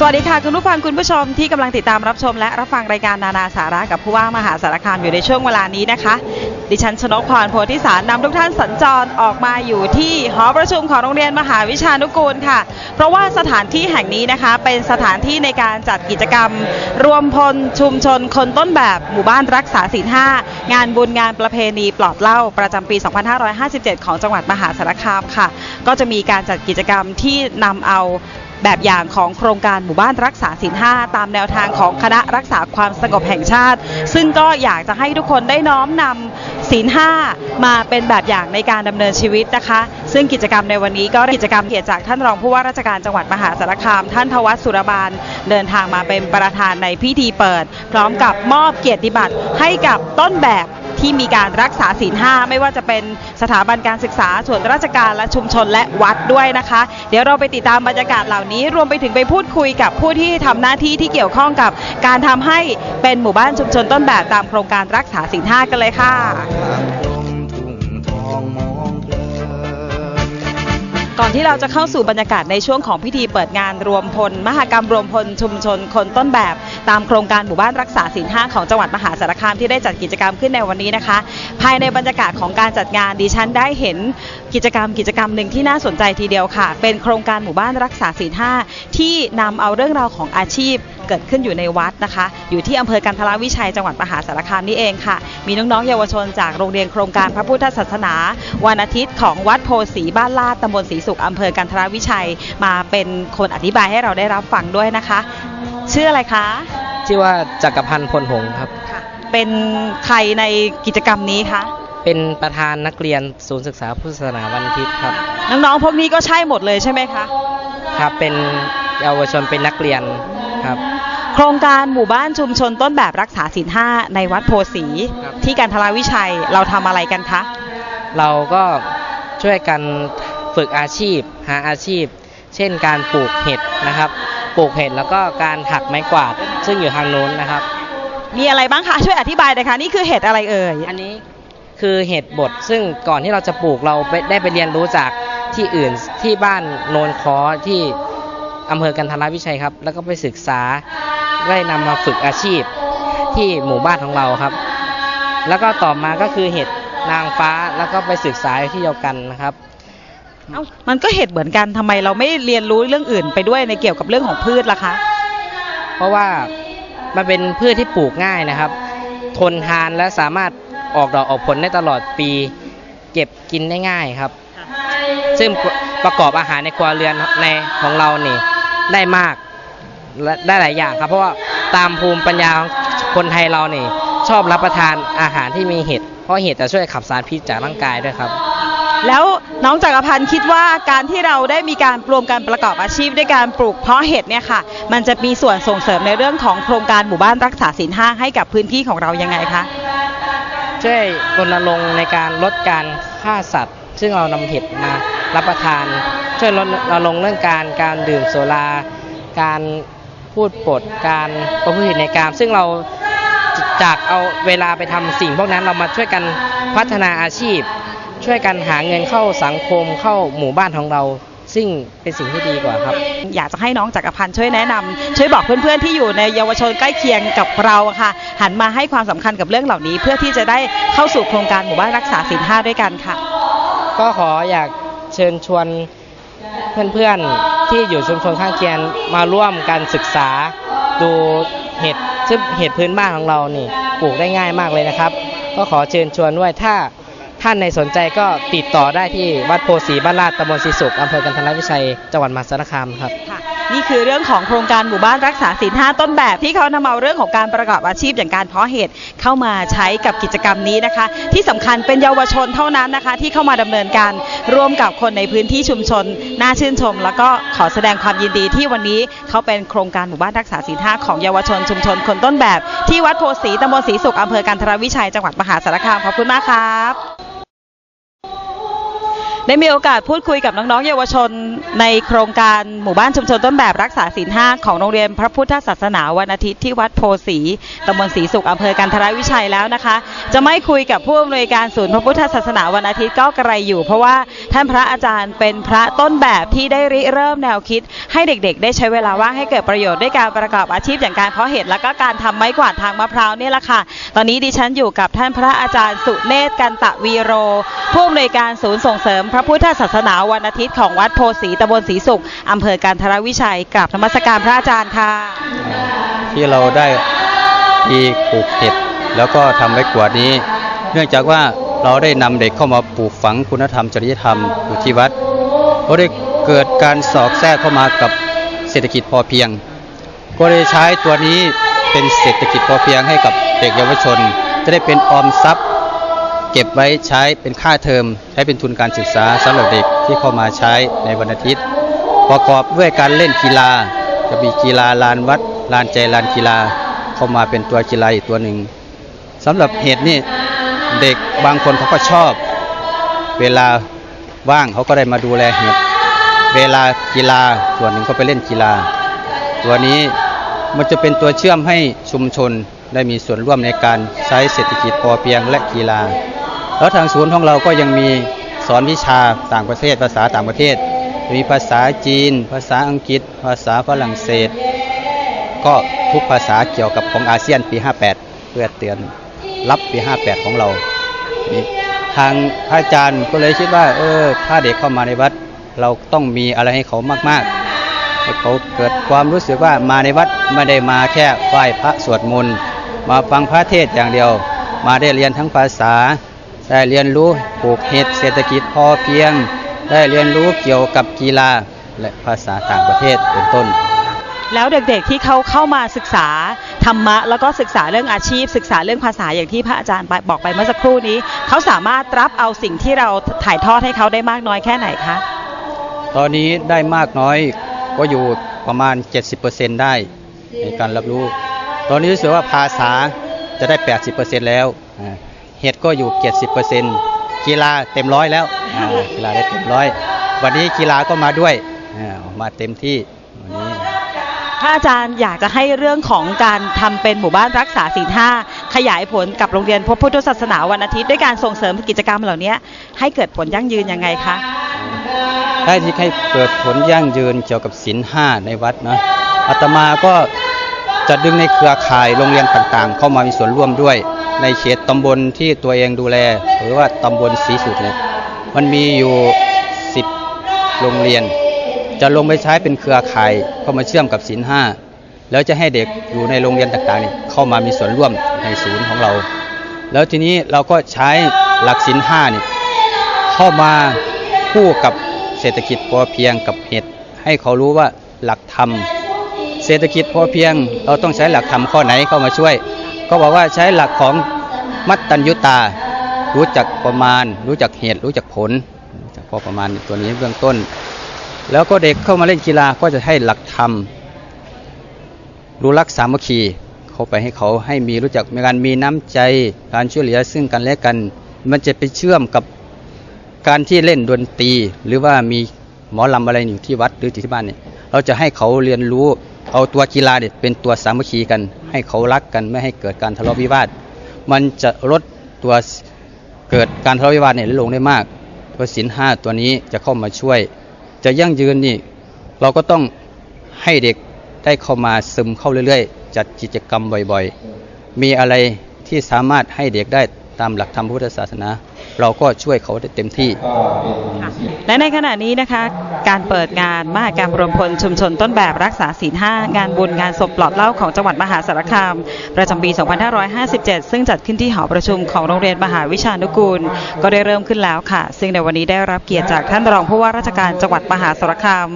สวัสดีค่ะ คุณผู้ฟังคุณผู้ชมที่กำลังติดตามรับชมและรับฟังรายการนานาสาระกับผู้ว่ามหาสารคามอยู่ในช่วงเวลานี้นะคะ ดิฉันชนกพรโพธิสารนำทุกท่านสัญจรออกมาอยู่ที่หอประชุมของโรงเรียนมหาวิชานุกูลค่ะ เพราะว่าสถานที่แห่งนี้นะคะ เป็นสถานที่ในการจัดกิจกรรม รวมพลชุมชนคนต้นแบบหมู่บ้านรักษาศีลห้างานบุญงานประเพณีปลอบเหล้าประจำปี 2557 ของจังหวัดมหาสารคามค่ะ ก็จะมีการจัดกิจกรรมที่นำเอา แบบอย่างของโครงการหมู่บ้านรักษาศีลห้าตามแนวทางของคณะรักษาความสงบแห่งชาติ ซึ่งก็อยากจะให้ทุกคนได้น้อมนำศีลห้ามาเป็นแบบอย่างในการดำเนินชีวิตนะคะ ซึ่งกิจกรรมในวันนี้ก็กิจกรรมเกียรติจากท่านรองผู้ว่าราชการจังหวัดมหาสารคาม ท่านทวัชสุรบาลเดินทางมาเป็นประธานในพิธีเปิด พร้อมกับมอบเกียรติบัตรให้กับต้นแบบ ที่มีการรักษาศีลห้าไม่ว่าจะเป็นสถาบันการศึกษาส่วนราชการและชุมชนและวัดด้วยนะคะ เดี๋ยวเราไปติดตามบรรยากาศเหล่านี้ รวมไปถึงไปพูดคุยกับผู้ที่ทำหน้าที่ที่เกี่ยวข้องกับการทำให้เป็นหมู่บ้านชุมชนต้นแบบตามโครงการรักษาศีลห้ากันเลยค่ะ ก่อนที่เราจะเข้าสู่บรรยากาศในช่วงของพิธีเปิดงานรวมพล มหกรรมรวมพลชุมชนคนต้นแบบ ตามโครงการหมู่บ้านรักษาศีลห้าของจังหวัดมหาสารคามที่ได้จัดกิจกรรมขึ้นในวันนี้นะคะ ภายในบรรยากาศของการจัดงานดิฉันได้เห็นกิจกรรมกิจกรรมหนึ่งที่น่าสนใจทีเดียวค่ะ เป็นโครงการหมู่บ้านรักษาศีลห้าที่นำเอาเรื่องราวของอาชีพ เกิดขึ้นอยู่ในวัดนะคะ อยู่ที่อำเภอกันทรวิชัยจังหวัดมหาสารคามนี่เองค่ะ มีน้องๆเยาวชนจากโรงเรียนโครงการพระพุทธศาสนา วันอาทิตย์ของวัดโพสีบ้านลาดตำบลศรีสุขอำเภอกันทรวิชัย มาเป็นคนอธิบายให้เราได้รับฟังด้วยนะคะ ชื่ออะไรคะชื่อว่าจักรพันธ์พลหงส์ครับ เป็นใครในกิจกรรมนี้คะเป็นประธานนักเรียนศูนย์ศึกษาพุทธศาสนาวันอาทิตย์ครับ น้องๆพวกนี้ก็ใช่หมดเลยใช่ไหมคะ ครับเป็นเยาวชนเป็นนักเรียนครับ โครงการหมู่บ้านชุมชนต้นแบบรักษาศีลห้าในวัดโพสีครับที่กันทรวิชัยเราทำอะไรกันคะ เราก็ช่วยกันฝึกอาชีพหาอาชีพ เช่นการปลูกเห็ดนะครับ ปลูกเห็ดแล้วก็การถักไม้กวาด ซึ่งอยู่ทางโน้นนะครับ มีอะไรบ้างคะ ช่วยอธิบายหน่อยค่ะนี่คือเห็ดอะไรเอ่ยอันนี้คือเห็ดบดซึ่งก่อนที่เราจะปลูกเราไปได้ไปเรียนรู้จากที่อื่นที่บ้านโนนคอที่อำเภอกันทรวิชัยครับ แล้วก็ไปศึกษา ได้นำมาฝึกอาชีพที่หมู่บ้านของเราครับ แล้วก็ต่อมาก็คือเห็ดนางฟ้าแล้วก็ไปศึกษาอยู่ที่เดียวกันนะครับเอ้ามันก็เห็ดเหมือนกันทำไมเราไม่เรียนรู้เรื่องอื่นไปด้วยในเกี่ยวกับเรื่องของพืชล่ะคะ เพราะว่ามันเป็นพืชที่ปลูกง่ายนะครับ ทนทานและสามารถออกดอกออกผลได้ตลอดปี เก็บกินได้ง่ายครับ ซึ่งประกอบอาหารในครัวเรือนในของเรานี่ได้มากและ ได้หลายอย่างครับ เพราะว่าตามภูมิปัญญาของคนไทยเรานี่ชอบรับประทานอาหารที่มีเห็ดเพราะเห็ดจะช่วยขับสารพิษจากร่างกายด้วยครับ แล้วน้องจักรพันธ์คิดว่าการที่เราได้มีการรวมการประกอบอาชีพด้วยการปลูกเพาะเห็ดเนี่ยค่ะ มันจะมีส่วนส่งเสริมในเรื่องของโครงการหมู่บ้านรักษาศีลห้าให้กับพื้นที่ของเรายังไงคะช่วยรณรงค์ในการลดการฆ่าสัตว์ ซึ่งเรานำเห็ดมารับประทาน ช่วยลดรณรงค์เรื่องการการดื่มโซลา การ พูดปดการประพฤติผิดในการซึ่งเราจากเอาเวลาไปทำสิ่งพวกนั้นเรามาช่วยกันพัฒนาอาชีพ ช่วยกันหาเงินเข้าสังคมเข้าหมู่บ้านของเรา ซึ่งเป็นสิ่งที่ดีกว่าครับ อยากจะให้น้องจักรพันธ์ช่วยแนะนำช่วยบอกเพื่อนๆที่อยู่ในเยาวชนใกล้เคียงกับเราอะค่ะ หันมาให้ความสำคัญกับเรื่องเหล่านี้ เพื่อที่จะได้เข้าสู่โครงการหมู่บ้านรักษาศีลห้าด้วยกันค่ะ ก็ขออยากเชิญชวน เพื่อนๆที่อยู่ชุมชนข้างเคียงมาร่วมกันศึกษา ดูเห็ดซึ่งเห็ดพื้นบ้านของเรานี่ปลูกได้ง่ายมากเลยนะครับ ก็ขอเชิญชวนด้วยถ้าท่านในสนใจก็ติดต่อได้ที่วัดโพสีบ้านลาดตำบลศรีสุขอำเภอกันทรวิชัยจังหวัดมหาสารคามครับ นี่คือเรื่องของโครงการหมู่บ้านรักษาศีลห้าต้นแบบ ที่เขานำเอาเรื่องของการประกอบอาชีพอย่างการเพาะเห็ดเข้ามาใช้กับกิจกรรมนี้นะคะ ที่สำคัญเป็นเยาวชนเท่านั้นนะคะ ที่เข้ามาดำเนินการร่วมกับคนในพื้นที่ชุมชนน่าชื่นชม แล้วก็ขอแสดงความยินดีที่วันนี้เขาเป็นโครงการหมู่บ้านรักษาศีลห้าของเยาวชนชุมชนคนต้นแบบ ที่วัดโพสีตำบลศรีสุขอำเภอกันทรวิชัยจังหวัดมหาสารคามขอบคุณมากครับ ได้มีโอกาสพูดคุยกับน้องๆเยาวชนในโครงการหมู่บ้านชุมชนต้นแบบรักษาศีลห้าของโรงเรียนพระพุทธศาสนาวันอาทิตย์ที่วัดโพสีตำบลศรีสุขอำเภอกันทรวิชัยแล้วนะคะ จะไม่คุยกับผู้อำนวยการศูนย์พระพุทธศาสนาวันอาทิตย์ก็กระไรอยู่ เพราะว่าท่านพระอาจารย์เป็นพระต้นแบบที่ได้ริเริ่มแนวคิด ให้เด็กๆ ได้ใช้เวลาว่างให้เกิดประโยชน์ด้วยการประกอบอาชีพอย่างการเพาะเห็ดแล้วก็การทำไม้กวาดทางมะพร้าวนี่แหละค่ะ ตอนนี้ดิฉันอยู่กับท่านพระอาจารย์สุเนศกันตะวีโร ผู้อำนวยการศูนย์ส่งเสริมพระพุทธศาสนาวันอาทิตย์ของวัดโพสีตำบลศรีสุขอำเภอกันทรวิชัยกราบนมัสการพระอาจารย์ค่ะ ที่เราได้มีปลูกเห็ดแล้วก็ทำไว้กว่านี้ เนื่องจากว่าเราได้นำเด็กเข้ามาปลูกฝังคุณธรรมจริยธรรมอยู่ที่วัดก็ได้เกิดการสอกแทรกเข้ามากับเศรษฐกิจพอเพียง ก็ได้ใช้ตัวนี้เป็นเศรษฐกิจพอเพียงให้กับเด็กเยาวชน จะได้เป็นออมทรัพย์ เก็บไว้ใช้เป็นค่าเทอม ใช้เป็นทุนการศึกษาสำหรับเด็กที่เข้ามาใช้ในวันอาทิตย์ ประกอบด้วยการเล่นกีฬาจะมีกีฬาลานวัดลานใจลานกีฬา เข้ามาเป็นตัวกีฬาอีกตัวหนึ่งสำหรับเหตุนี่เด็กบางคนเขาก็ชอบ เวลาว่างเขาก็ได้มาดูแลเห็ดเวลากีฬาส่วนหนึ่งก็ไปเล่นกีฬา ตัวนี้มันจะเป็นตัวเชื่อมให้ชุมชนได้มีส่วนร่วมในการใช้เศรษฐกิจพอเพียงและกีฬา แล้วทางศูนย์ของเราก็ยังมีสอนวิชาต่างประเทศ ภาษาต่างประเทศ มีภาษาจีน ภาษาอังกฤษ ภาษาฝรั่งเศส ก็ทุกภาษาเกี่ยวกับของอาเซียนปี 58 เพื่อเตือนรับปี 58 ของเราทางพระอาจารย์ก็เลยคิดว่า เออ ถ้าเด็กเข้ามาในวัด เราต้องมีอะไรให้เขามาก ๆ ให้เขาเกิดความรู้สึกว่ามาในวัดไม่ได้มาแค่ไหว้พระสวดมนต์มาฟังพระเทศอย่างเดียว มาได้เรียนทั้งภาษา ได้เรียนรู้ปลูกเห็ดเศรษฐกิจพอเพียง ได้เรียนรู้เกี่ยวกับกีฬาและภาษาต่างประเทศเป็นต้น แล้วเด็กๆที่เขาเข้ามาศึกษาธรรมะ แล้วก็ศึกษาเรื่องอาชีพ ศึกษาเรื่องภาษาอย่างที่พระอาจารย์บอกไปเมื่อสักครู่นี้ เขาสามารถรับเอาสิ่งที่เราถ่ายทอดให้เขาได้มากน้อยแค่ไหนคะตอนนี้ได้มากน้อยก็อยู่ประมาณ 70%ได้ในการรับรู้ ตอนนี้รู้สึกว่าภาษาจะได้ 80%แล้วอ่า เห็ดก็อยู่70%กีฬาเต็มร้อยแล้วอ่ากีฬาได้เต็มร้อยวันนี้กีฬาก็มาด้วยอ่ามาเต็มที่วันนี้พระอาจารย์อยากจะให้เรื่องของการทำเป็นหมู่บ้านรักษาศีลห้าขยายผลกับโรงเรียนพระพุทธศาสนาวันอาทิตย์ด้วยการส่งเสริมกิจกรรมเหล่านี้ให้เกิดผลยั่งยืนยังไงคะได้ที่ให้เกิดผลยั่งยืนเกี่ยวกับศีลห้าในวัดนะอาตมาก็จะดึงในเครือข่ายโรงเรียนต่างๆ เข้ามามีส่วนร่วมด้วย ในเขตตำบลที่ตัวเองดูแล หรือว่าตำบลศรีสุดเนี่ยมันมีอยู่ 10 โรงเรียน จะลงไปใช้เป็นเครือข่ายเข้ามาเชื่อมกับศีลห้าแล้วจะให้เด็กอยู่ในโรงเรียนต่างๆเนี่ยเข้ามามีส่วนร่วมในศูนย์ของเรา แล้วทีนี้เราก็ใช้หลักศีลห้านี่เข้ามาคู่กับเศรษฐกิจพอเพียงกับเห็ดให้เขารู้ว่าหลักธรรมเศรษฐกิจพอเพียง เราต้องใช้หลักธรรมข้อไหนเข้ามาช่วย ก็บอกว่าใช้หลักของมัตตัญญุตา รู้จักประมาณ รู้จักเหตุ รู้จักผลรู้จักพอประมาณตัวนี้เบื้องต้น แล้วก็เด็กเข้ามาเล่นกีฬาก็จะให้หลักธรรม รู้รักสามัคคีเข้าไปให้เขาให้มีรู้จักมีการมีน้ำใจการช่วยเหลือซึ่งกันและกัน มันจะไปเชื่อมกับการที่เล่นดนตรี หรือว่ามีหมอลำอะไรอยู่ที่วัดหรือที่บ้านเนี่ยเราจะให้เขาเรียนรู้เอาตัวกีฬาเนี่ยเป็นตัวสามัคคีกัน ให้เขารักกันไม่ให้เกิดการทะเลาะวิวาท มันจะลดตัวเกิดการทะเลาะวิวาทเนี่ยลดลงได้มาก ตัวศีลห้าตัวนี้จะเข้ามาช่วย จะยั่งยืนนี่ เราก็ต้องให้เด็กได้เข้ามาซึมเข้าเรื่อยๆ จัดกิจกรรมบ่อยๆ มีอะไรที่สามารถให้เด็กได้ตามหลักธรรมพุทธศาสนา เราก็ช่วยเขาได้เต็มที่ และในขณะนี้นะคะ การเปิดงานมหกรรมรวมพลชุมชนต้นแบบรักษาศีลห้างานบุญงานศพปลอดเล้าของจังหวัดมหาสารคาม ประจำปี 2557 ซึ่งจัดขึ้นที่หอประชุมของโรงเรียนมหาวิชานุกูล ก็ได้เริ่มขึ้นแล้วค่ะ ซึ่งในวันนี้ได้รับเกียรติจากท่านรองผู้ว่าราชการจังหวัดมหาสารคาม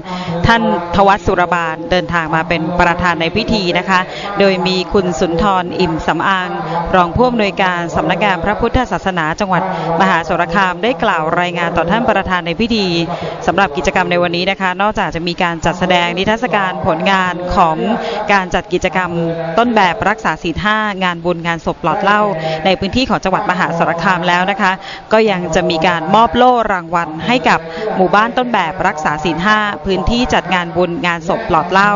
ท่านทวัชสุรบาลเดินทางมาเป็นประธานในพิธีนะคะ โดยมีคุณสุนทรอิ่มสำอาง รองผู้อำนวยการสำนักงานพระระพุทธศาสนาจังหวัดมหาสารคามได้กล่าวรายงานต่อท่านประธานในพิธีสำหรับกิจกรรมในวันนี้นะคะ นอกจากจะมีการจัดแสดงนิทรรศการผลงานของการจัดกิจกรรมต้นแบบรักษาศีลห้างานบุญงานศพปลอดเหล้าในพื้นที่ของจังหวัดมหาสารคามแล้วนะคะ ก็ยังจะมีการมอบโล่รางวัลให้กับหมู่บ้านต้นแบบรักษาศีลห้าพื้นที่จัดงานบุญงานศพปลอดเหล้า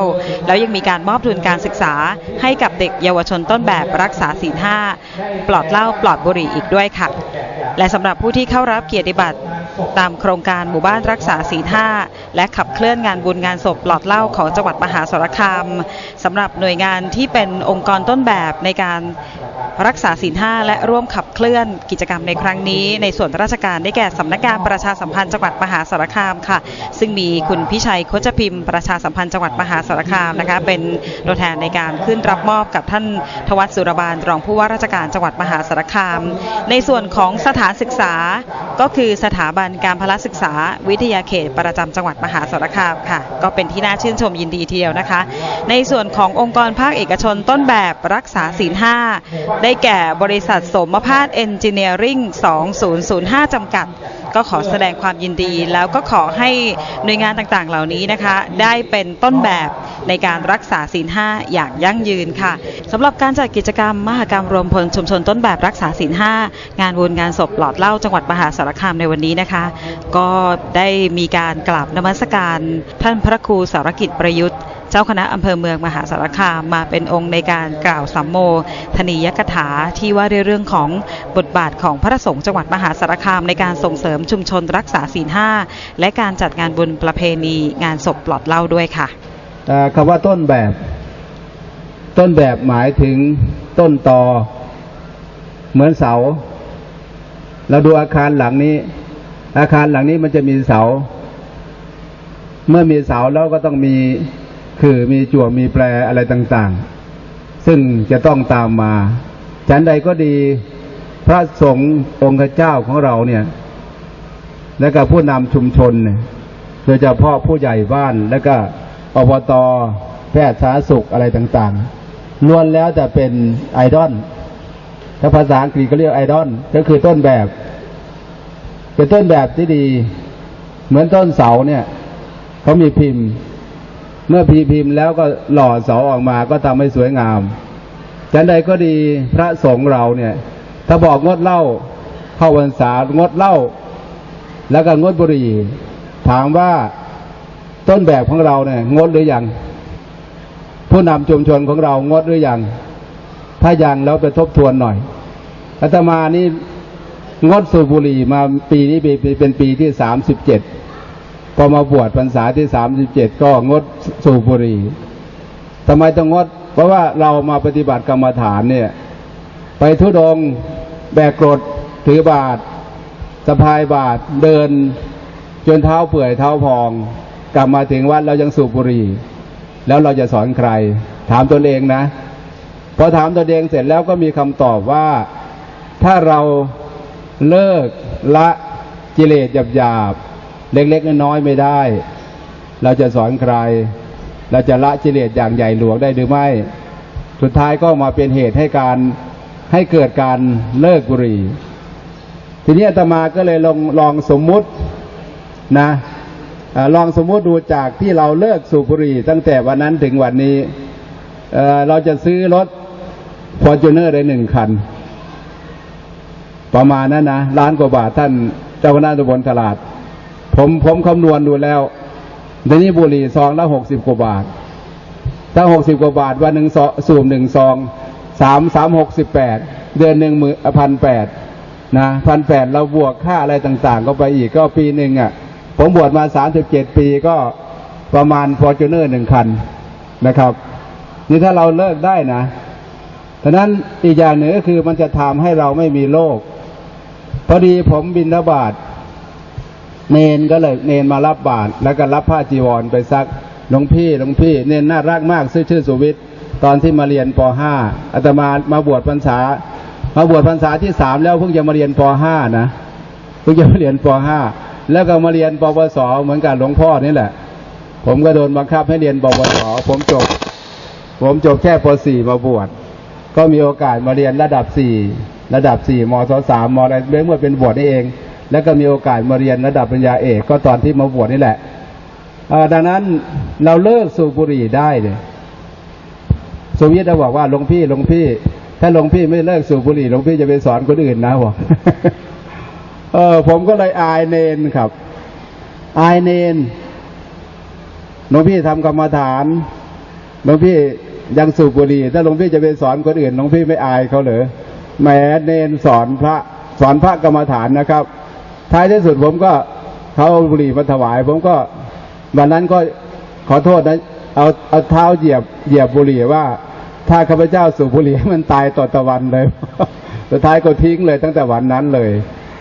แล้วยังมีการมอบทุนการศึกษาให้กับเด็กเยาวชนต้นแบบรักษาศีลห้าปลอดเหล้าปลอดบุหรี่อีกด้วยค่ะ และสำหรับผู้ที่เข้ารับเกียรติบัตรตามโครงการหมู่บ้านรักษาศีลห้าและขับเคลื่อนงานบุญงานศพหลอดเล่าของจังหวัดมหาสารคามสำหรับหน่วยงานที่เป็นองค์กรต้นแบบในการ รักษาศีลห้าและร่วมขับเคลื่อนกิจกรรมในครั้งนี้ ในส่วนราชการได้แก่สำนักงานประชาสัมพันธ์จังหวัดมหาสารคามค่ะ ซึ่งมีคุณพิชัยโคจพิมพ์ประชาสัมพันธ์จังหวัดมหาสารคามนะคะ เป็นตัวแทนในการขึ้นรับมอบกับท่านทวัชสุรบาลรองผู้ว่าราชการจังหวัดมหาสารคาม ในส่วนของสถานศึกษาก็คือสถาบันการพละศึกษาวิทยาเขตประจำจังหวัดมหาสารคามค่ะ ก็เป็นที่น่าชื่นชมยินดีทีเดียวนะคะ ในส่วนขององค์กรภาคเอกชนต้นแบบรักษาศีลห้าได้แก่บริษัทสมภาษเอนจิเนียริง2005 จำกัด ก็ขอแสดงความยินดี แล้วก็ขอให้หน่วยงานต่างๆ เหล่านี้นะคะ ได้เป็นต้นแบบในการรักษาศีลห้าอย่างยั่งยืนค่ะสำหรับการจัดกิจกรรมมหกรรมรวมพลชุมชนต้นแบบรักษาศีลห้างานบุญงานศพหลอดเหล้าจังหวัดมหาสารคามในวันนี้นะคะ ก็ได้มีการกราบนมัสการท่านพระครูสารกิจประยุทธ์ เจ้าคณะอำเภอเมืองมหาสารคามมาเป็นองค์ในการกล่าวสัมโมทนียกถาที่ว่าในเรื่องของบทบาทของพระสงฆ์จังหวัดมหาสารคามในการส่งเสริมชุมชนรักษาศีลห้าและการจัดงานบุญประเพณีงานศพปลอดเล้าด้วยค่ะคำว่าต้นแบบ ต้นแบบหมายถึงต้นตอเหมือนเสา เราดูอาคารหลังนี้ อาคารหลังนี้มันจะมีเสา เมื่อมีเสาแล้วก็ต้องมี คือมีจั่วมีแปรอะไรต่างๆ ซึ่งจะต้องตามมาฉันใดก็ดีพระสงฆ์องค์เจ้าของเราเนี่ย และก็ผู้นำชุมชนเนี่ยโดยเฉพาะผู้ใหญ่บ้านและก็อบตแพทย์สาธารณสุขอะไรต่างๆล้วนแล้วจะเป็นไอดอลถ้าภาษาอังกฤษก็เรียกไอดอลก็คือต้นแบบ เป็นต้นแบบที่ดี เหมือนต้นเสาเนี่ยเขามีพิมพ์ เมื่อพีพิมพ์แล้วก็หล่อเสาออกมาก็ทำให้สวยงามฉันใดก็ดีพระสงฆ์เราเนี่ย ถ้าบอกงดเหล้าเข้าพรรษางดเหล้าแล้วก็งดบุหรี่ถามว่าต้นแบบของเราเนี่ยงดหรือยังผู้นำชุมชนของเรางดหรือยังถ้ายังแล้วไปทบทวนหน่อยอาตมานี่งดสูบบุหรี่มาปีนี้เป็นปีที่สามสิบเจ็ด พอมาบวชพรรษาที่สามสิบเจ็ดก็งดสูบบุหรี่ทำไมต้องงด เพราะว่าเรามาปฏิบัติกรรมฐานเนี่ย ไปทุดงแบกกรดถือบาทสะพายบาทเดิน จนเท้าเปื่อยเท้าพอง กลับมาถึงวัดเรายังสูบบุหรี่ แล้วเราจะสอนใคร ถามตนเองนะพอถามตนเองเสร็จแล้วก็มีคำตอบว่า ถ้าเราเลิกละกิเลสหยาบ เล็กๆน้อยๆไม่ได้ เราจะสอนใคร เราจะละกิเลสอย่างใหญ่หลวงได้หรือไม่ สุดท้ายก็มาเป็นเหตุให้การให้เกิดการเลิกบุหรี่ ทีนี้อาตมาก็เลยลองลองสมมุตินะลองสมมุติดูจากที่เราเลิกสูบบุหรี่ ตั้งแต่วันนั้นถึงวันนี้เเราจะซื้อรถฟอร์จูเนอร์ได้หนึ่งคัน ประมาณนั้นนะล้านกว่าบาทท่านเจ้าคณะตำบลตลาด ผมผมคำนวณดูแล้วเดี๋ยวนี้บุหรี่ซองละหกสิบกว่าบาท ถ้าหกสิบกว่าบาทวันหนึ่งสูบหนึ่งซองสามสามหกสิบแปดเดือนหนึ่งมือพันแปดนะพันแปดเราบวกค่าอะไรต่างๆ ก็ไปอีกก็ปีหนึ่งอะ ผมบวชมาสามสิบเจ็ดปีก็ประมาณฟอร์จูเนอร์หนึ่งคันนะครับ นี่ถ้าเราเลิกได้นะฉะนั้นอีกอย่างหนึ่งก็คือมันจะทำให้เราไม่มีโรคพอดีผมบินทบาท เนนก็เลยเนนมารับบาตรแล้วก็รับผ้าจีวรไปซักหลวงพี่หลวงพี่เนนน่ารักมากชื่อชื่อสุวิทย์ตอนที่มาเรียนป .5 อาตมามาบวชพรรษา มาบวชพรรษาที่สามแล้วเพิ่งจะมาเรียนป .5 นะเพิ่งจะมาเรียนป .5 แล้วก็มาเรียนปวสเหมือนกับหลวงพ่อนี่แหละ ผมก็โดนบังคับให้เรียนปวสผมจบ ผมจบแค่ป .4 มาบวชก็มีโอกาสมาเรียนระดับระดับสี่มศสามมอะไรเมื่อเป็นบวชนี่เอง แล้วก็มีโอกาสมาเรียนระดับปริญญาเอกก็ตอนที่มาบวชนี่แหละดังนั้นเราเลิกสูบบุหรี่ได้เลยสมยิตเราบอกว่าหลวงพี่หลวงพี่ ถ้าหลวงพี่ไม่เลิกสูบบุหรี่หลวงพี่จะไปสอนคนอื่นนะบอกเออผมก็เลยอายเนนครับ อายเนนหลวงพี่ทำกรรมฐานหลวงพี่ยังสูบบุหรี่ถ้าหลวงพี่จะไปสอนคนอื่นหลวงพี่ไม่อายเขาเหรอแหมเนนสอนพระสอนพระกรรมฐานนะครับ ท้ายที่สุดผมก็เขาเอาบุหรี่มาถวาย ผมก็วันนั้นก็ขอโทษนะเอาเอาเท้าเหยียบเหยียบบุหรี่ว่า ถ้าข้าพเจ้าสูบบุหรี่มันตายต่อตะวันเลย สุดท้ายก็ทิ้งเลยตั้งแต่วันนั้นเลย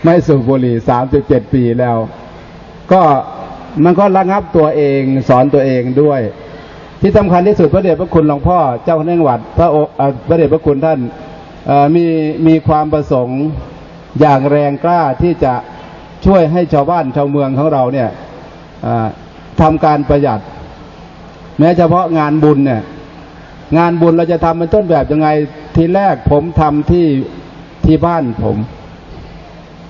ไม่สูบบุหรี่สามสิบเจ็ดปีแล้ว ก็มันก็ระงับตัวเองสอนตัวเองด้วย ที่สำคัญที่สุดพระเดชพระคุณหลวงพ่อเจ้าคณะจังหวัดพระโอเอ่อพระเดชพระคุณท่านมีมีความประสงค์อย่างแรงกล้าที่จะ ช่วยให้ชาวบ้านชาวเมืองของเราเนี่ยทำการประหยัด แม้เฉพาะงานบุญเนี่ยงานบุญเราจะทำเป็นต้นแบบยังไงทีแรกผมทำที่ที่บ้านผม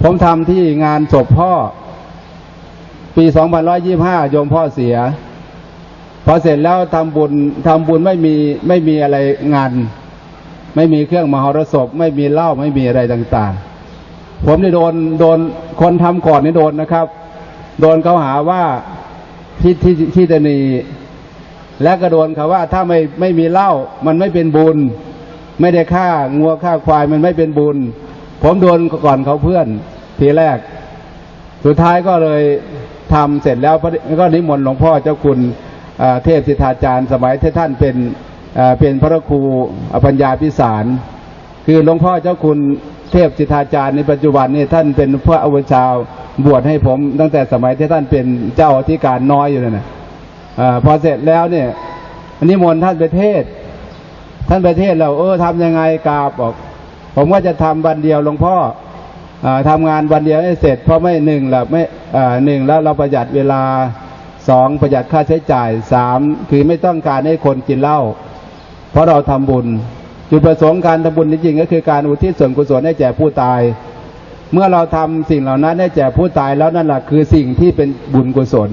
ผมทำที่งานศพพ่อ ปี 2125 โยมพ่อเสีย พอเสร็จแล้วทำบุญทำบุญไม่มีไม่มีอะไรงาน ไม่มีเครื่องมหรสพ ไม่มีเหล้าไม่มีอะไรต่าง ๆ ผมนี่โดนโดนคนทำก่อนนี่โดนนะครับ โดนเขาหาว่าที่ที่ที่ตนีและก็โดนเขาว่าถ้าไม่ไม่มีเหล้ามันไม่เป็นบุญ ไม่ได้ฆ่างัวฆ่าควายมันไม่เป็นบุญ ผมโดนก่อนเขาเพื่อนทีแรก สุดท้ายก็เลยทำเสร็จแล้วก็นิมนต์หลวงพ่อเจ้าคุณเทพสิทธาจารย์ สมัยที่ท่านเป็นเอ่อเป็นพระครูอปัญญาพิสาร คือหลวงพ่อเจ้าคุณ เทพสิทธาจารย์ในปัจจุบันนี่ท่านเป็นพระอวชาวบวชให้ผมตั้งแต่สมัยที่ท่านเป็นเจ้าอธิการน้อยอยู่นั่นะอาพอเสร็จแล้วเนี่ยนิมนต์ท่านไปเทศ ท่านไปเทศน์แล้วเออทำยังไงกราบบอก ผมก็จะทำวันเดียวหลวงพ่ออาทำงานวันเดียวให้เสร็จเพราะไม่หนึ่งละไม่หนึ่งแล้วเราประหยัดเวลาสองประหยัดค่าใช้จ่ายสามคือไม่ต้องการให้คนกินเหล้าเพราะเราทำบุญ จุดประสงค์การทำบุญจริงๆก็คือการอุทิศส่วนกุศลให้แก่ผู้ตาย เมื่อเราทำสิ่งเหล่านั้นให้แก่ผู้ตายแล้วนั่นแหละคือสิ่งที่เป็นบุญกุศล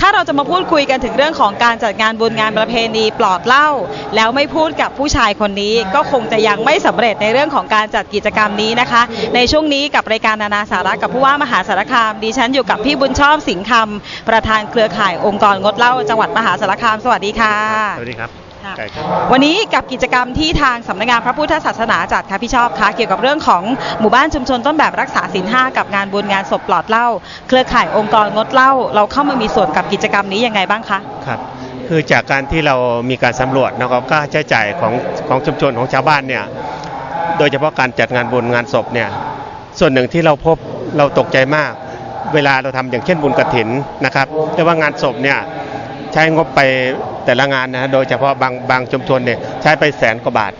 ถ้าเราจะมาพูดคุยกันถึงเรื่องของการจัดงานบุญงานประเพณีปลอดเหล้าแล้วไม่พูดกับผู้ชายคนนี้ ก็คงจะยังไม่สำเร็จในเรื่องของการจัดกิจกรรมนี้นะคะ ในช่วงนี้กับรายการนานาสาระกับผู้ว่ามหาสารคามดิฉันอยู่กับพี่บุญชอบสิงห์คำประธานเครือข่ายองค์กรงดเหล้าจังหวัดมหาสารคาม สวัสดีค่ะสวัสดีครับ ค่ะไก่ครับวันนี้กับกิจกรรมที่ทางสำนักงานพระพุทธศาสนาจัดค่ะพี่ชอบคะเกี่ยวกับเรื่องของหมู่บ้านชุมชนต้นแบบรักษาศีลห้ากับงานบุญงานศพปลอดเหล้าเครือข่ายองค์กรงดเหล้าเราเข้ามามีส่วนกับกิจกรรมนี้ยังไงบ้างคะครับคือจากการที่เรามีการสำรวจนะครับค่าใช้จ่ายของของชุมชนของชาวบ้านเนี่ยโดยเฉพาะการจัดงานบุญงานศพเนี่ยส่วนหนึ่งที่เราพบเราตกใจมาก เวลาเราทำอย่างเช่นบุญกระถินนะครับแต่ว่างานศพเนี่ย ใช้งบไปแต่ละงานนะฮะโดยเฉพาะบางบางชุมชนเนี่ยใช้ไปแสนกว่าบาท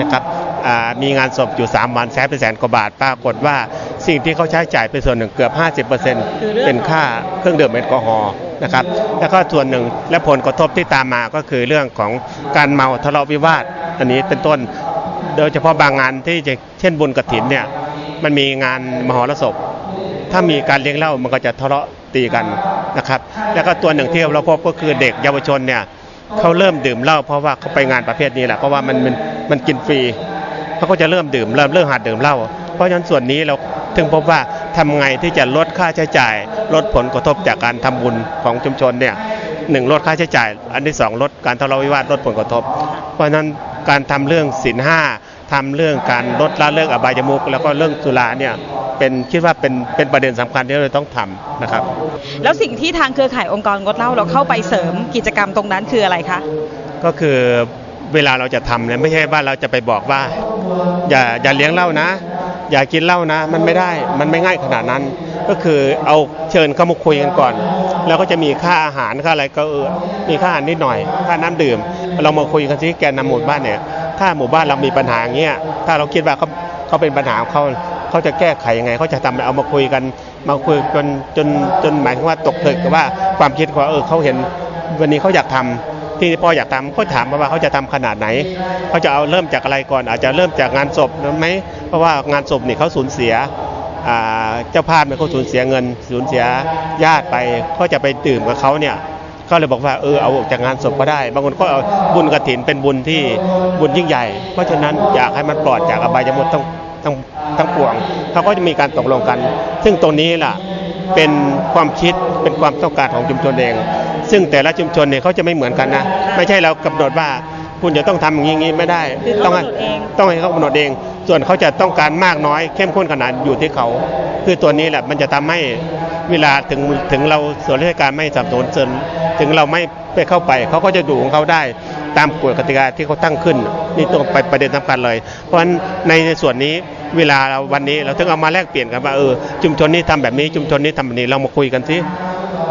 นะครับอ่ามีงานศพอยู่ 3 วันใช้ไปแสนกว่าบาท ปรากฏว่าสิ่งที่เขาใช้จ่ายไปส่วนหนึ่งเกือบ 50%เป็นค่าเครื่องดื่มแอลกอฮอล์นะครับแล้วก็ส่วนหนึ่งและผลกระทบที่ตามมาก็คือเรื่องของการเมาทะเลาะวิวาท อันนี้เป็นต้น โดยเฉพาะบางงานที่จะเช่นบุญกฐินเนี่ยมันมีงานมหรสพ ถ้ามีการเลี้ยงเหล้ามันก็จะทะเลาะ ตีกันนะครับแล้วก็ตัวหนึ่งที่เราพบก็คือเด็กเยาวชนเนี่ยเขาเริ่มดื่มเหล้าเพราะว่าเขาไปงานประเภทนี้แหละเพราะว่ามันมันมันกินฟรีเขาก็จะเริ่มดื่มเริ่มเริ่มหัดดื่มเหล้าเพราะฉะนั้นส่วนนี้เราถึงพบว่าทำไงที่จะลดค่าใช้จ่าย ลดผลกระทบจากการทำบุญของชุมชนเนี่ยหนึ่งลดค่าใช้จ่าย อันที่สองลดการทะเลาะวิวาทลดผลกระทบ เพราะฉะนั้นการทำเรื่องศีลห้า ทำเรื่องการลดละเลิกอบายมุกแล้วก็เรื่องสุราเนี่ยเป็นคิดว่าเป็นเป็นประเด็นสำคัญที่เราต้องทำนะครับ แล้วสิ่งที่ทางเครือข่ายองค์กรงดเหล้าเราเข้าไปเสริมกิจกรรมตรงนั้นคืออะไรคะก็คือเวลาเราจะทำเนี่ยไม่ใช่ว่าเราจะไปบอกว่า อย่าอย่าเลี้ยงเหล้านะ อย่ากินเหล้านะ มันไม่ได้มันไม่ง่ายขนาดนั้น ก็คือเอาเชิญเข้ามาคุยกันก่อน แล้วก็จะมีค่าอาหารค่าอะไรก็เออมีค่าอาหารนิดหน่อย ค่าน้ำดื่ม เรามาคุยกันที่แกนนำหมู่บ้านเนี่ย ถ้าหมู่บ้านเรามีปัญหาอย่างเงี้ยถ้าเราคิดว่าเขาเขาเป็นปัญหาเขาเขาจะแก้ไขยังไงเขาจะทำอะไรเอามาคุยกันมาคุยจนจนจนหมายถึงว่าตกผลึกว่าความคิดว่าเออเขาเห็นวันนี้เขาอยากทำที่พ่ออยากทำก็ถามมาว่าเขาจะทำขนาดไหนเขาจะเอาเริ่มจากอะไรก่อน อาจจะเริ่มจากงานศพไหมเพราะว่างานศพนี่เขาสูญเสียเจ้าภาพเนี่ยเขาสูญเสียเงินสูญเสียญาติไปก็จะไปดื่มกับเขาเนี่ย ก็เลยบอกว่าเออเอาออกจากงานศพก็ได้ บางคนก็เอาบุญกระถินเป็นบุญที่บุญยิ่งใหญ่ เพราะฉะนั้นอยากให้มันปลอดจากอบายมุขทั้งทั้งทั้งปวงเขาก็จะมีการตกลงกัน ซึ่งตรงนี้ล่ะเป็นความคิดเป็นความต้องการของชุมชนเอง ซึ่งแต่ละชุมชนเนี่ยเขาจะไม่เหมือนกันนะ ไม่ใช่เรากำหนดว่า คุณจะต้องทำอย่างนี้ไม่ได้คือเขาต้องให้กำหนดเองต้องให้เขากำหนดเอง ส่วนเขาจะต้องการมากน้อยเข้มข้นขนาดอยู่ที่เขา คือตัวนี้แหละมันจะทำให้เวลาถึงถึงเราส่วนราชการไม่สนับสนุนเสริมถึงเราไม่ไปเข้าไป เขาก็จะดูของเขาได้ตามกฎกติกาที่เขาตั้งขึ้น นี่ต้องไปประเด็นสำคัญเลย เพราะฉะนั้นในส่วนนี้เวลาเราวันนี้เราถึงเอามาแลกเปลี่ยนกันว่าเออชุมชนนี้ทำแบบนี้ชุมชนนี้ทำแบบนี้เรามาคุยกันสิ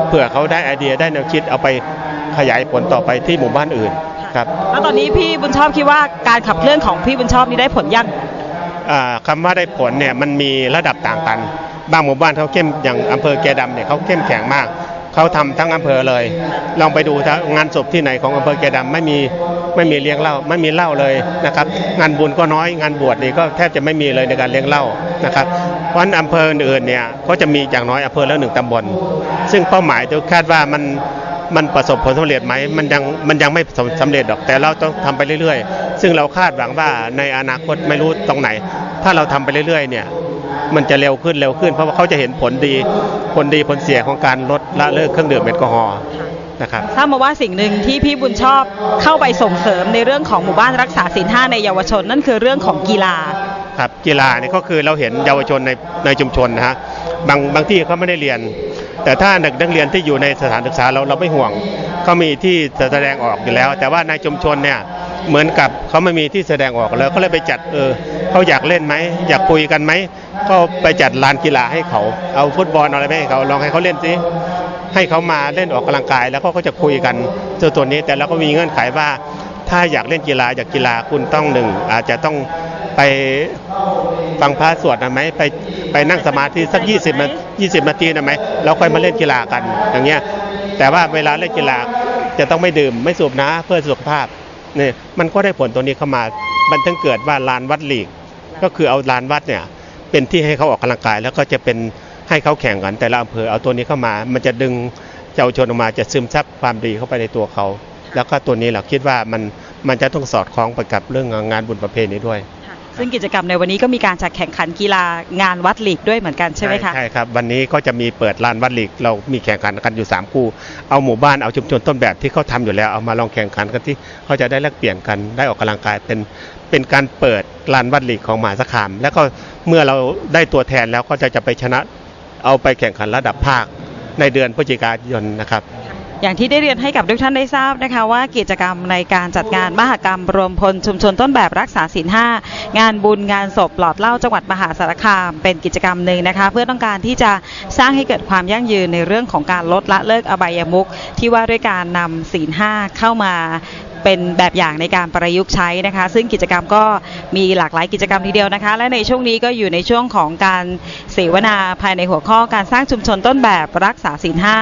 เผื่อเขาได้ไอเดียได้แนวคิดเอาไปขยายผลต่อไปที่หมู่บ้านอื่น ครับแล้วตอนนี้พี่บุญชอบคิดว่าการขับเคลื่อนของพี่บุญชอบนี่ได้ผลยังอ่าคำว่าได้ผลเนี่ยมันมีระดับต่างกัน บางหมู่บ้านเขาเข้มอย่างอำเภอแกดำเนี่ยเขาเข้มแข็งมากเขาทำทั้งอำเภอเลย ลองไปดูถ้างานศพที่ไหนของอำเภอแกดำไม่มีไม่มีเลี้ยงเหล้าไม่มีเหล้าเลยนะครับ งานบุญก็น้อยงานบวชนี่ก็แทบจะไม่มีเลยในการเลี้ยงเหล้านะครับเพราะฉะนั้นอำเภออื่นๆเนี่ยก็จะมีอย่างน้อยอำเภอละหนึ่งตำบล ซึ่งเป้าหมายจะคาดว่ามัน มันประสบผลสำเร็จไหมมันยังมันยังไม่สำเร็จหรอกแต่เราต้องทำไปเรื่อยๆ ซึ่งเราคาดหวังว่าในอนาคตไม่รู้ตรงไหน ถ้าเราทำไปเรื่อยๆเนี่ยมันจะเร็วขึ้นเร็วขึ้น เพราะว่าเขาจะเห็นผลดีผลดีผลเสียของการลดละเลิกเครื่องดื่มแอลกอฮอล์นะครับทราบมาว่าสิ่งหนึ่งที่พี่บุญชอบเข้าไปส่งเสริมในเรื่องของหมู่บ้านรักษาศีลห้าในเยาวชน นั่นคือเรื่องของกีฬาครับกีฬาเนี่ยก็คือเราเห็นเยาวชนในในชุมชนนะฮะบางบางที่เขาไม่ได้เรียน แต่ถ้าเด็กนักเรียนที่อยู่ในสถานศึกษาเราเราไม่ห่วงเขามีที่แสดงออกอยู่แล้ว แต่ว่าในชุมชนเนี่ยเหมือนกับเขาไม่มีที่แสดงออกเลยเขาเลยไปจัดเออเขาอยากเล่นไหมอยากคุยกันไหมก็ไปจัดลานกีฬาให้เขาเอาฟุตบอลอะไรไปให้เขาลองให้เขาเล่นสิให้เขามาเล่นออกกำลังกาย แล้วก็เขาจะคุยกันตัวตัวนี้แต่เราก็มีเงื่อนไขว่า ถ้าอยากเล่นกีฬาอยากกีฬาคุณต้องหนึ่งอาจจะต้องไป ฟังพระสวดนะไหมไปไปนั่งสมาธิสัก 20นาที20นาทีนะไหมแล้วค่อยมาเล่นกีฬากันอย่างเงี้ยแต่ว่าเวลาเล่นกีฬาจะต้องไม่ดื่มไม่สูบนะเพื่อสุขภาพเนี่ยมันก็ได้ผลตัวนี้เข้ามามันถึงเกิดว่าลานวัดหลีก ก็คือเอาลานวัดเนี่ยเป็นที่ให้เขาออกกำลังกาย แล้วก็จะเป็นให้เขาแข่งกันแต่ละอำเภอเอาตัวนี้เข้ามา มันจะดึงเยาวชนออกมาจะซึมซับความดีเข้าไปในตัวเขา แล้วก็ตัวนี้เราคิดว่ามันมันจะต้องสอดคล้องไปกับเรื่องงานบุญประเพณีด้วย ซึ่งกิจกรรมในวันนี้ก็มีการจัดแข่งขันกีฬางานวัดหลีกด้วยเหมือนกันใช่ไหมคะใช่ครับ วันนี้ก็จะมีเปิดลานวัดหลีก เรามีแข่งขันกันอยู่ 3 คู่ เอาหมู่บ้านเอาชุมชนต้นแบบที่เขาทำอยู่แล้วเอามาลองแข่งขันกันที่เขาจะได้แลกเปลี่ยนกันได้ออกกำลังกายเป็นเป็นการเปิดลานวัดหลีกของมหาสารคาม แล้วก็เมื่อเราได้ตัวแทนแล้วก็จะจะไปชนะเอาไปแข่งขันระดับภาคในเดือนพฤศจิกายนนะครับ อย่างที่ได้เรียนให้กับทุกท่านได้ทราบนะคะว่ากิจกรรมในการจัดงานมหกรรมรวมพลชุมชนต้นแบบรักษาศีลห้างานบุญงานศพปลอดเหล้าจังหวัดมหาสารคาม เป็นกิจกรรมหนึ่งนะคะ เพื่อต้องการที่จะสร้างให้เกิดความยั่งยืนในเรื่องของการลดละเลิกอบายมุขที่ว่าด้วยการนำศีลห้าเข้ามา เป็นแบบอย่างในการประยุกต์ใช้นะคะ ซึ่งกิจกรรมก็มีหลากหลายกิจกรรมทีเดียวนะคะ และในช่วงนี้ก็อยู่ในช่วงของการเสวนาภายในหัวข้อการสร้างชุมชนต้นแบบรักษาศีลห้า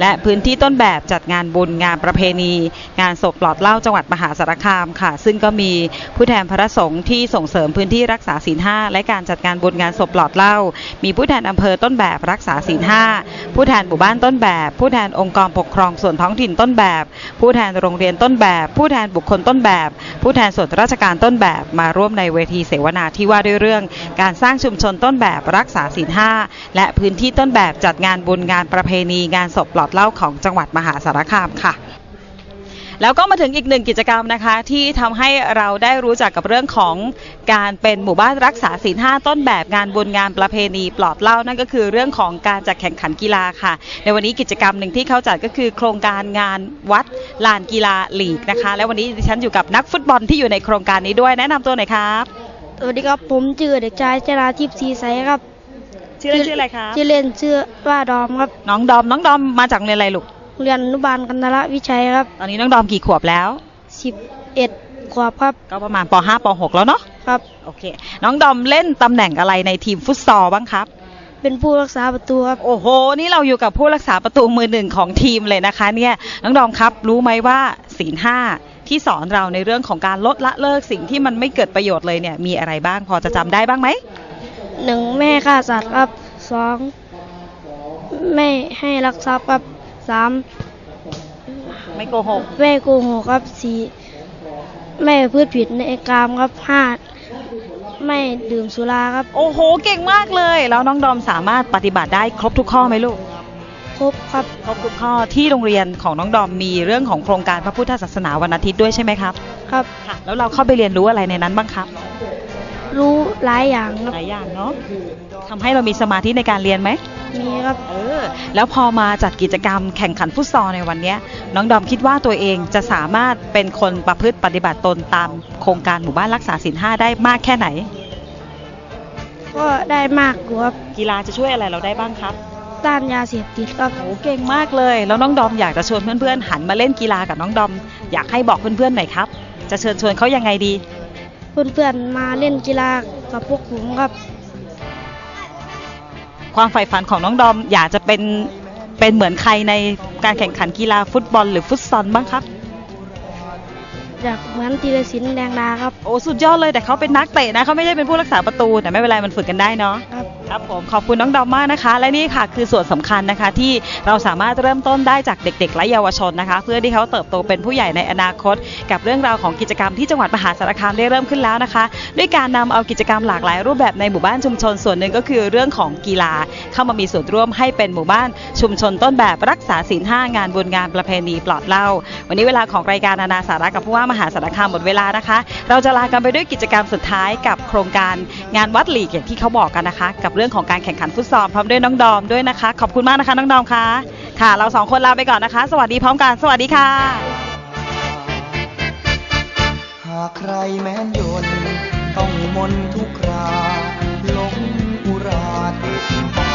และพื้นที่ต้นแบบจัดงานบุญงานประเพณี งานศพปลอดเหล้าจังหวัดมหาสารคามค่ะ ซึ่งก็มีผู้แทนพระสงฆ์ที่ส่งเสริมพื้นที่รักษาศีลห้าและการจัดงานบุญงานศพปลอดเหล้ามีผู้แทนอำเภอต้นแบบรักษาศีลห้าผู้แทนหมู่บ้านต้นแบบ ผู้แทนองค์กรปกครองส่วนท้องถิ่นต้นแบบ ผู้แทนโรงเรียนต้นแบบผูู้้แทนบุคคลต้นแบบ ผู้แทนส่วนราชการต้นแบบมาร่วมในเวทีเสวนาที่ว่าด้วยเรื่อง การสร้างชุมชนต้นแบบรักษาศีลห้าและพื้นที่ต้นแบบจัดงานบุญงานประเพณีงานศพปลอดเล่าของจังหวัดมหาสารคามค่ะ แล้วก็มาถึงอีกหนึ่งกิจกรรมนะคะ ที่ทำให้เราได้รู้จักกับเรื่องของการเป็นหมู่บ้านรักษาศีลห้าต้นแบบงานบุญงานประเพณีปลอดเหล้านั่นก็คือเรื่องของการจัดแข่งขันกีฬาค่ะ ในวันนี้กิจกรรมหนึ่งที่เขาจัดก็คือ โครงการงานวัดลานกีฬาลีกนะคะ และวันนี้ดิฉันอยู่กับนักฟุตบอลที่อยู่ในโครงการนี้ด้วยแนะนำตัวหน่อยครับสวัสดีครับผมชื่อเด็กชายชราทิพย์ศรีใสครับชื่อเล่นชื่ออะไรครับชื่อเล่นชื่อว่าดอมครับน้องดอมน้องดอมมาจากโรงเรียนอะไรลูกโรง เรียนอนุบาลกันทละวิชัยครับตอนนี้น้องดอมกี่ขวบแล้ว 11 ขวบครับ ก็ประมาณป .5 ป .6 แล้วเนาะครับ โอเค น้องดอมเล่นตำแหน่งอะไรในทีมฟุตซอลบ้างครับเเป็นผู้รักษาประตูครับ โอ้โห นี่เราอยู่กับผู้รักษาประตูมือหนึ่งของทีมเลยนะคะ เนี่ย น้องดอมครับ รู้ไหมว่าศีลห้าที่สอนเราในเรื่องของการลดละเลิกสิ่งที่มันไม่เกิดประโยชน์เลยเนี่ย มีอะไรบ้างพอจะจำได้บ้างไหม หนึ่งไม่ให้ฆ่าสัตว์ครับสองไม่ให้ลักทรัพย์ครับ สามไม่โกหก ไม่โกหกครับสี่ไม่พูดผิดในกามครับห้าไม่ดื่มสุราครับ โอ้โห เก่งมากเลย แล้วน้องดอมสามารถปฏิบัติได้ครบทุกข้อไหมลูก ครบครับ ครบทุกข้อที่โรงเรียนของน้องดอมมีเรื่องของโครงการพระพุทธศาสนาวันอาทิตย์ด้วยใช่ไหมครับ ครับค่ะแล้วเราเข้าไปเรียนรู้อะไรในนั้นบ้างครับ รู้หลายอย่างครับหลายอย่างเนาะทำให้เรามีสมาธิในการเรียนไหมมีครับเออแล้วพอมาจัดกิจกรรมแข่งขันฟุตซอลในวันเนี้ยน้องดอมคิดว่าตัวเองจะสามารถเป็นคนประพฤติปฏิบัติตนตามโครงการหมู่บ้านรักษาศีลห้าได้มากแค่ไหน ก็ได้มากอยู่ครับกีฬาจะช่วยอะไรเราได้บ้างครับต้านยาเสพติดครับโอ้เก่งมากเลย แล้วน้องดอมอยากจะชวนเพื่อนๆหันมาเล่นกีฬากับน้องดอม อยากให้บอกเพื่อนๆหน่อยครับ จะเชิญชวนเขายังไงดี เพื่อนๆมาเล่นกีฬากับพวกผมครับ ความใฝ่ฝันของน้องดอมอยากจะเป็นเป็นเหมือนใครในการแข่งขันกีฬาฟุตบอล หรือฟุตซอลบ้างครับ อยากเหมือนธีรศิลป์แดงดาครับ โอ้สุดยอดเลยแต่เขาเป็นนักเตะนะเขาไม่ได้เป็นผู้รักษาประตูแต่ไม่เป็นไรมันฝึกกันได้เนาะ ครับครับผมขอบคุณน้องดอมมากนะคะ และนี่ค่ะคือส่วนสำคัญนะคะ ที่เราสามารถเริ่มต้นได้จากเด็ก ๆ และเยาวชนนะคะ เพื่อที่เขาเติบโตเป็นผู้ใหญ่ในอนาคต กับเรื่องราวของกิจกรรมที่จังหวัดมหาสารคามได้เริ่มขึ้นแล้วนะคะ ด้วยการนำเอากิจกรรมหลากหลายรูปแบบในหมู่บ้านชุมชนส่วนหนึ่งก็คือเรื่องของกีฬา เข้ามามีส่วนร่วมให้เป็นหมู่บ้านชุมชนต้นแบบรักษาศีลห้างานบุญงานประเพณีปลอดเหล่าวันนี้เวลาของรายการนานาสาระกับผู้ว่ามหาสารคามหมดเวลานะคะ เราจะลากันไปด้วยกิจกรรมสุดท้ายกับโครงการงานวัดหลีกอย่างที่เขาบอกกันนะคะกับเรื่องของการแข่งขันฟุตซอลพร้อมด้วยน้องดอมด้วยนะคะ ขอบคุณมากนะคะน้องดอมคะค่ะ เราสองคนลาไปก่อนนะคะ สวัสดีพร้อมกัน สวัสดีค่ะ หากใครแม้นยนต้องมนทุกราลงอุราติด